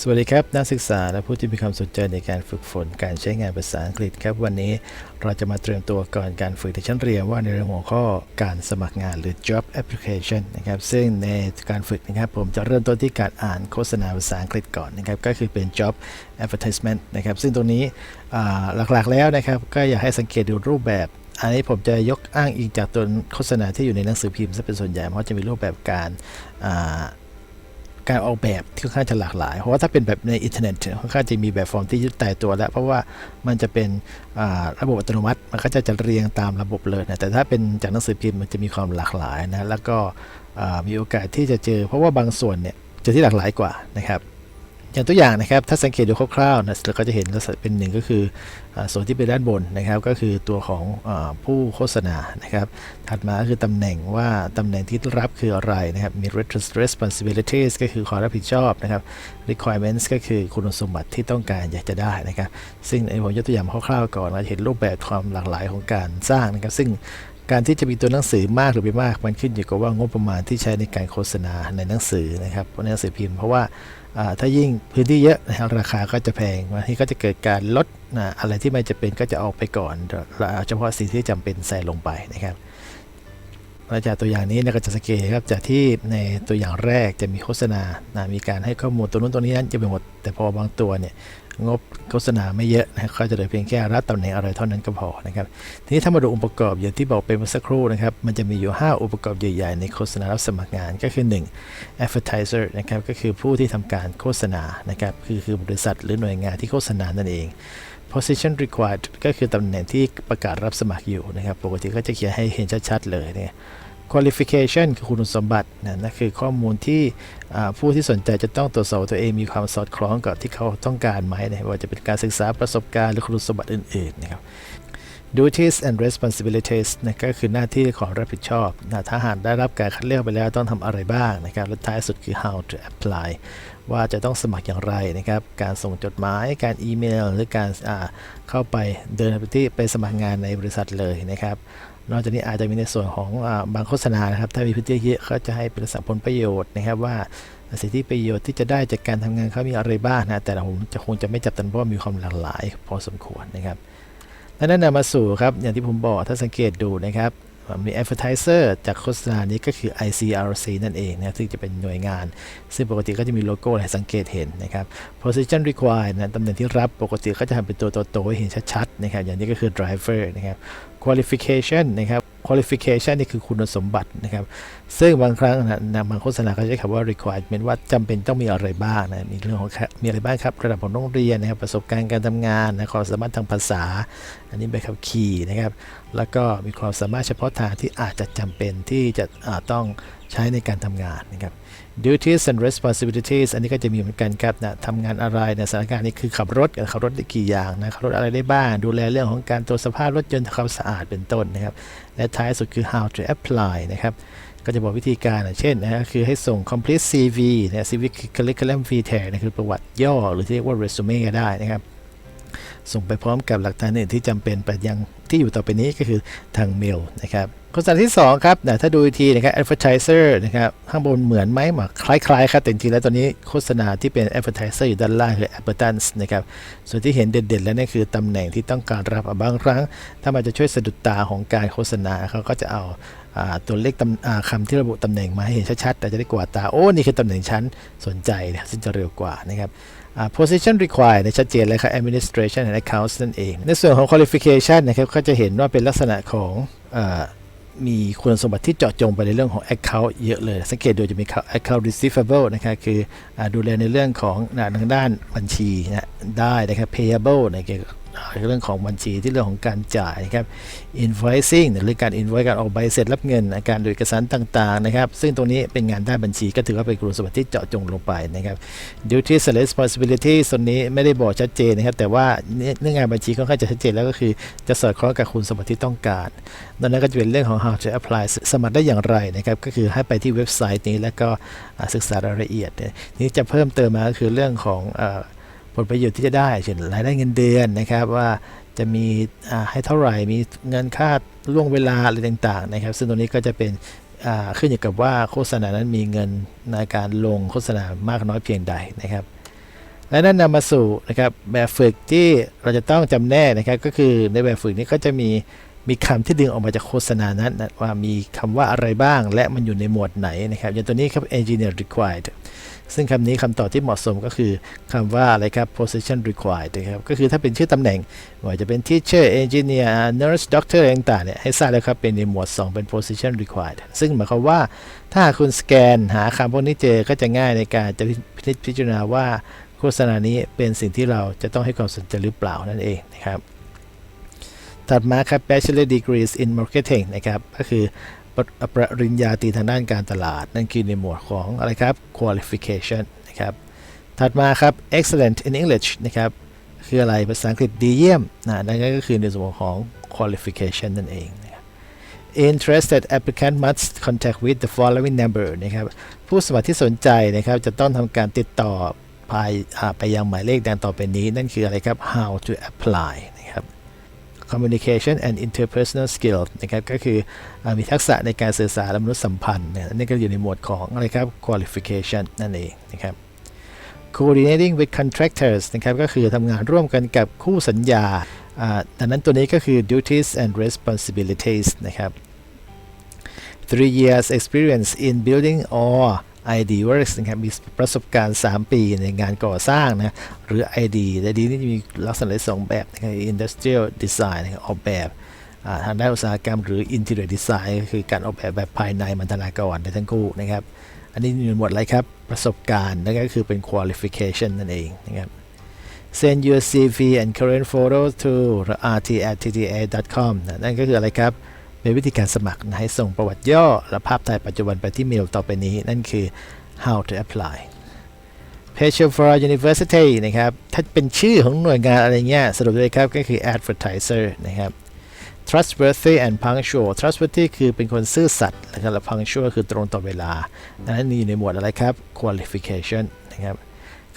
สวัสดีครับ นักศึกษาและผู้ที่มีความสนใจในการฝึกฝนการใช้งานภาษาอังกฤษครับ วันนี้เราจะมาเตรียมตัวก่อนการฝึกในชั้นเรียนว่าในเรื่องหัวข้อการสมัครงานหรือ job application นะครับซึ่งในการฝึกนะครับผมจะเริ่มต้นที่การอ่านโฆษณาภาษาอังกฤษก่อนนะครับก็คือเป็น job advertisement นะครับซึ่งตรงนี้หลักๆแล้วนะครับก็อยากให้สังเกตดูรูปแบบอันนี้ผมจะยกอ้างอิงจากตัวโฆษณาที่อยู่ในหนังสือพิมพ์ซะเป็นส่วนใหญ่เพราะจะมีรูปแบบการ การออกแบบที่ค่อนข้างจะหลากหลาย เพราะว่าถ้าเป็นแบบในอินเทอร์เน็ตค่อนข้างจะมีแบบฟอร์มที่ยึดตายตัวแล้ว เพราะว่ามันจะเป็นระบบอัตโนมัติ มันก็จะจัดเรียงตามระบบเลยนะแต่ถ้าเป็นจากหนังสือพิมพ์มันจะมีความหลากหลายนะแล้วก็มีโอกาสที่จะเจอ เพราะว่าบางส่วนเนี่ยเจอที่หลากหลายกว่านะครับ อย่างตัวอย่างนะครับ ถ้าสังเกตดูคร่าวๆนะเราก็จะเห็นลักษณะเป็นหนึ่งก็คือส่วนที่เป็นด้านบนนะครับ ก็คือตัวของอผู้โฆษณานะครับ ถัดมาก็คือตำแหน่งว่าตำแหน่งที่รับคืออะไรนะครับ มี responsibilities ก็คือความรับผิดชอบนะครับ requirements ก็คือคุณสมบัติที่ต้องการอยากจะได้นะครับ ซึ่งในผมยกตัวอย่างคร่าวๆก่อนเราเห็นรูปแบบความหลากหลายของการสร้างนะครับ ซึ่ง การที่จะมีตัวหนังสือมากหรือไม่มากมันขึ้นอยู่กับว่างบประมาณที่ใช้ในการโฆษณาในหนังสือนะครับในหนังสือพิมพ์เพราะว่าถ้ายิ่งพื้นที่เยอะนะครับราคาก็จะแพงบางทีก็จะเกิดการลดนะอะไรที่ไม่จำเป็นก็จะออกไปก่อนเราเอาเฉพาะสิ่งที่จำเป็นใส่ลงไปนะครับมาจากตัวอย่างนี้นะก็จะสังเกตครับจากที่ในตัวอย่างแรกจะมีโฆษณานะมีการให้ข้อมูลตัวนู้นตัวนี้นั้นจะไปหมด แต่พอบางตัวเนี่ย งบโฆษณาไม่เยอะนะก็จะเหลือเพียงแค่รับตำแหน่งอะไรเท่านั้นก็พอนะครับ ทีนี้ถ้ามาดูองค์ประกอบอย่างที่บอกไปเมื่อสักครู่นะครับ มันจะมีอยู่ 5องค์ประกอบใหญ่ๆ ในโฆษณารับสมัครงานก็คือ 1 advertiser นะครับ ก็คือผู้ที่ทำการโฆษณา นะครับ คือคือบริษัทหรือหน่วยงานที่โฆษณานั่นเอง position required ก็คือตำแหน่งที่ประกาศรับสมัครอยู่นะครับ ปกติก็จะเขียนให้เห็นชัดๆเลยเนี่ย qualification คือคุณสมบัตินะนั่นคือข้อมูลที่ผู้ที่สนใจจะต้องตรวจสอบตัวเองมีความสอดคล้องกับที่เขาต้องการไหมนะว่าจะเป็นการศึกษาประสบการณ์หรือคุณสมบัติอื่นๆนะครับ duties and responsibilities นะก็คือหน้าที่ของรับผิดชอบนะถ้าหากได้รับการคัดเลือกไปแล้วต้องทำอะไรบ้างนะครับและท้ายสุดคือ how to apply ว่าจะต้องสมัครอย่างไรนะครับ การส่งจดหมาย การอีเมล หรือการเข้าไปเดินไปที่ไปสมัครงานในบริษัทเลยนะครับ นอกจากนี้อาจจะมีในส่วนของอบางโฆษณานะครับ ถ้ามีพื้นที่เยอะเขาจะให้เป็นสัมผลประโยชน์นะครับว่าสิทธิประโยชน์ที่จะได้จากการทำงานเขามีอะไรบ้างนะแต่ผมจะคงจะไม่จับตันเพราะมีความหลากหลาย พอสมควรนะครับและนั่นนำมาสู่ครับอย่างที่ผมบอกถ้าสังเกตดูนะครับ มี advertiser จากโฆษณานี้ก็คือ ICRC นั่นเองนะซึ่งจะเป็นหน่วยงาน ซึ่งปกติก็จะมีโลโก้ให้สังเกตเห็นนะครับ position required นะตำแหน่งที่รับปกติก็จะทำเป็นตัวโตๆให้เห็นชัดๆนะครับอย่างนี้ก็คือ driver นะครับ qualification นะครับ qualification นี่คือคุณสมบัตินะครับ ซึ่งบางครั้งนะนะบางโฆษณาเขาใช้คำว่า requirement ว่าจำเป็นต้องมีอะไรบ้างนะมีเรื่องของมีอะไรบ้างครับระดับของโรงเรียนนะครับประสบการณ์การทำงานนะความสามารถทางภาษา อันนี้ใบขับขี่นะครับ แล้วก็มีความสามารถเฉพาะทางที่อาจจะจำเป็นที่จะต้อง ใช้ในการทำงานนะครับ duties and responsibilities อันนี้ก็จะมีเหมือนกันครับนะทำงานอะไรในสถานการณ์นี้คือขับรถขับรถได้กี่อย่างนะขับรถอะไรได้บ้าง ดูแลเรื่องของการตรวจสภาพรถยนต์ความสะอาดเป็นต้นนะครับ และท้ายสุดคือ how to apply นะครับก็จะบอกวิธีการนะเช่นนะฮะคือให้ส่ง complete CV นะ CV คือ curriculum vitae นะคือประวัติย่อหรือที่เรียกว่า resume ก็ได้นะครับ ส่งไปพร้อมกับหลักฐานอื่นที่จำเป็นไปยังที่อยู่ต่อไปนี้ก็คือทางเมลนะครับ โฆษณาที่ 2 ครับนะถ้าดูทีนะครับ advertiser นะครับ ข้างบนเหมือนไหมหมาคล้ายๆ ครับ แต่จริงๆแล้วตอนนี้โฆษณาที่เป็น advertiser อยู่ด้านล่างคือ advertence นะครับ ส่วนที่เห็นเด่นๆ แล้วนี่คือตำแหน่งที่ต้องการรับบางครั้ง ถ้ามันจะช่วยสะดุดตาของการโฆษณาเขาก็จะเอาตัวเลขตำอ่าคำที่ระบุตำแหน่งมาให้เห็นชัดๆ แต่จะได้กว่าตา โอ้ นี่คือตำแหน่งชั้นสนใจนะซึ่งจะเร็วกว่านะครับ position required เนี่ยชัดเจนเลยครับ administration and accounts นั่นเอง ในส่วนของ qualification นะครับก็จะเห็นว่าเป็นลักษณะของ มีคุณสมบัติที่เจาะจงไปในเรื่องของ account เยอะเลย สังเกตดูจะมี account receivable นะครับคืออดูแลในเรื่องของทางด้านบัญชีนะได้นะครับ payable นะเกี่ยวกับอ่า เรื่องของบัญชีที่เรื่องของการจ่ายนะครับ invoicing หรือการ invoice การออกใบเสร็จรับเงิน การดูเอกสารต่างๆนะครับ ซึ่งตรงนี้เป็นงานด้านบัญชีก็ถือว่าเป็นคุณสมบัติที่เจาะจงลงไปนะครับ duties and responsibilities ส่วนนี้ไม่ได้บอกชัดเจนนะครับ แต่ว่าเรื่องงานบัญชีค่อนข้างจะชัดเจนแล้วก็คือจะสอดคล้องกับคุณสมบัติที่ต้องการดังนั้นก็จะเป็นเรื่องของ how to apply สมัครได้อย่างไรนะครับ ก็คือให้ไปที่เว็บไซต์นี้แล้วก็ศึกษารายละเอียดนี่จะเพิ่มเติมมาก็คือเรื่องของ ผลประโยชน์ที่จะได้ เช่นรายได้เงินเดือนนะครับว่าจะมีให้เท่าไหร่ มีเงินค่าล่วงเวลาอะไรต่างๆนะครับ ซึ่งตรงนี้ก็จะเป็นขึ้นอยู่กับว่าโฆษณานั้นมีเงินในการลงโฆษณามากน้อยเพียงใดนะครับ และนั่นนำมาสู่นะครับแบบฝึกที่เราจะต้องจำแนกนะครับก็คือในแบบฝึกนี้ก็จะมี มีคำที่ดึงออกมาจากโฆษณานั้นนะว่ามีคำว่าอะไรบ้าง และมันอยู่ในหมวดไหนนะครับ อย่างตัวนี้ครับ engineer required ซึ่งคำนี้คำตอบที่เหมาะสมก็คือคำว่าอะไรครับ position required นะครับ ก็คือถ้าเป็นชื่อตำแหน่งไม่ว่าจะเป็น teacher engineer nurse doctor อะไรต่างๆเนี่ยให้ทราบเลยครับ เป็นในหมวด 2 เป็น position required ซึ่งหมายความว่าถ้าคุณสแกนหาคำพวกนี้เจอก็จะง่ายในการจะพิพิจารณาว่าโฆษณานี้เป็นสิ่งที่เราจะต้องให้ความสนใจหรือเปล่านั่นเองนะครับ ถัดมาครับ Bachelor Degrees in Marketing นะครับ ก็คือปรปริญญาตรีทางด้านการตลาด นั่นคือในหมวดของอะไรครับ Qualification นะครับ ถัดมาครับ Excellent in English นะครับ คืออะไรภาษาอังกฤษดีเยี่ยมนะนั่นก็คือในส่วนของ Qualification นั่นเอง Interested applicant must contact with the following number นะครับ ผู้สมัครที่สนใจนะครับ จะต้องทำการติดต่อไปยังหมายเลขดังต่อไปนี้ นั่นคืออะไรครับ how to apply communication and interpersonal skills นะครับก็คืออมีทักษะในการสื่อสารและมนุษยสัมพันธ์เนี่ยนี่ก็อยู่ในหมวดของอะไรครับ qualification นั่นเองนะครับ coordinating with contractors นะครับก็คือทำงานร่วมกันกับคู่สัญญาอ่าดังนั้นตัวนี้ก็คือ duties and responsibilities นะครับ three years experience in building or ID Works นะครับมีประสบการณ์ 3 ปีในงานก่อสร้างนะหรือ ID ID นี่จะมีลักษณะสองแบบนะครับ Industrial Design นะครับออกแบบทางด้านอุตสาหกรรมหรือ Interior Design คือการออกแบบแบบภายในมันธนากรในทั้งคู่นะครับ อันนี้อยู่ในหมวดอะไรครับ ประสบการณ์นั่นก็คือเป็น qualification นั่นเองนะครับ send your CV and current photos to rt@tta.com นะนั่นก็คืออะไรครับ เป็นวิธีการสมัครนะให้ส่งประวัติย่อ และภาพถ่ายปัจจุบันไปที่เมลต่อไปนี้ นั่นคือ how to apply page for university นะครับ ถ้าเป็นชื่อของหน่วยงานอะไรเงี้ยสรุปเลยครับ ก็คือ advertiser นะครับ trustworthy and punctual trustworthy คือเป็นคนซื่อสัตย์นะครับและ punctual คือตรงต่อเวลาดังนั้นนี่อยู่ในหมวดอะไรครับ qualification นะครับ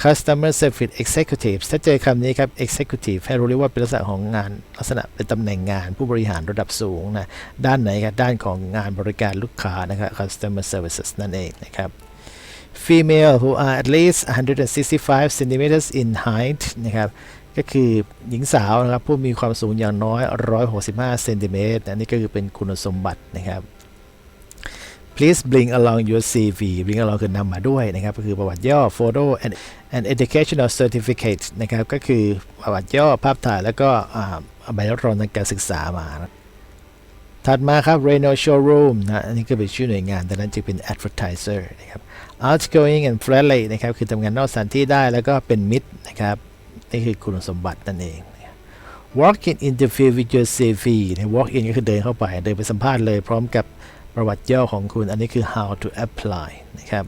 customer service executive ถ้าเจอคำนี้ครับ executive ให้รู้เลยว่าเป็นลักษณะของงานลักษณะเป็นตำแหน่งงานผู้บริหารระดับสูงนะ ด้านไหนครับด้านของงานบริการลูกค้านะครับ customer services นั่นเองนะครับ female who are at least 165 centimeters in height นะครับก็คือหญิงสาวนะครับผู้มีความสูงอย่างน้อย 165 เซนติเมตรอันนี้ก็คือเป็นคุณสมบัตินะครับ please bring along your CV bring along คือนำมาด้วยนะครับ ก็คือประวัติย่อ photo and and educational certificate นะครับ ก็คือประวัติย่อภาพถ่ายแล้วก็ใบรับรองทางการศึกษามาถัดมาครับ Renault Showroom นะ อันนี้ก็เป็นชื่อหน่วยงาน แต่นั้นจะเป็น advertiser นะครับ outgoing and friendly นะครับ คือทำงานนอกสถานที่ได้แล้วก็เป็นมิตรนะครับ นี่คือคุณสมบัตินั่นเอง walk in interview with your CV นะ walk in ก็คือเดินเข้าไป เดินไปสัมภาษณ์เลย พร้อมกับ ประวัติย่อของคุณ อันนี้คือ how to apply นะครับ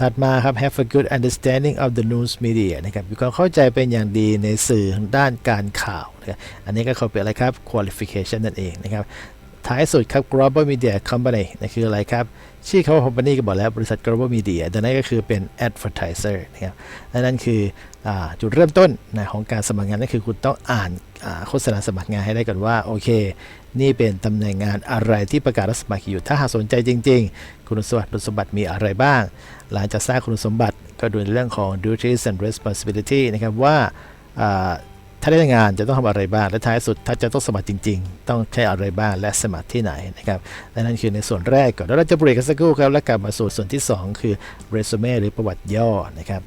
ถัดมาครับ have a good understanding of the news media นะครับมีความเข้าใจเป็นอย่างดีในสื่อทางด้านการข่าวนะอันนี้ก็เขาเป็นอะไรครับ qualification นั่นเองนะครับ ท้ายสุดครับ global media company นั่คืออะไรครับ ชื่อเขา company ก็บอกแล้วบริษัท global media ดังนั้นก็คือเป็น advertiser นะครับและนั่นคืออจุดเริ่มต้นนะของการสมัครงานนั่นคือคุณต้องอ่านโฆษณาสมัครงานให้ได้ก่อนว่า โอเค นี่เป็นตำแหน่งงานอะไรที่ประกาศรับสมัครอยู่ ถ้าหากสนใจจริง ๆ คุณสมบัติคุณสมบัติมีอะไรบ้าง หลังจากทราบคุณสมบัติก็ดูในเรื่องของ duties and responsibility นะครับว่า ถ้าได้งานจะต้องทำอะไรบ้าง และท้ายสุดถ้าจะต้องสมัครจริง ๆ ต้องใช้อะไรบ้างและสมัครที่ไหนนะครับและนั่นคือในส่วนแรกก่อนแล้วเราจะเบรกกันสักครู่ครับแล้วกลับมาสู่ส่วนที่ 2 คือเรซูเม่หรือประวัติย่อนะครับ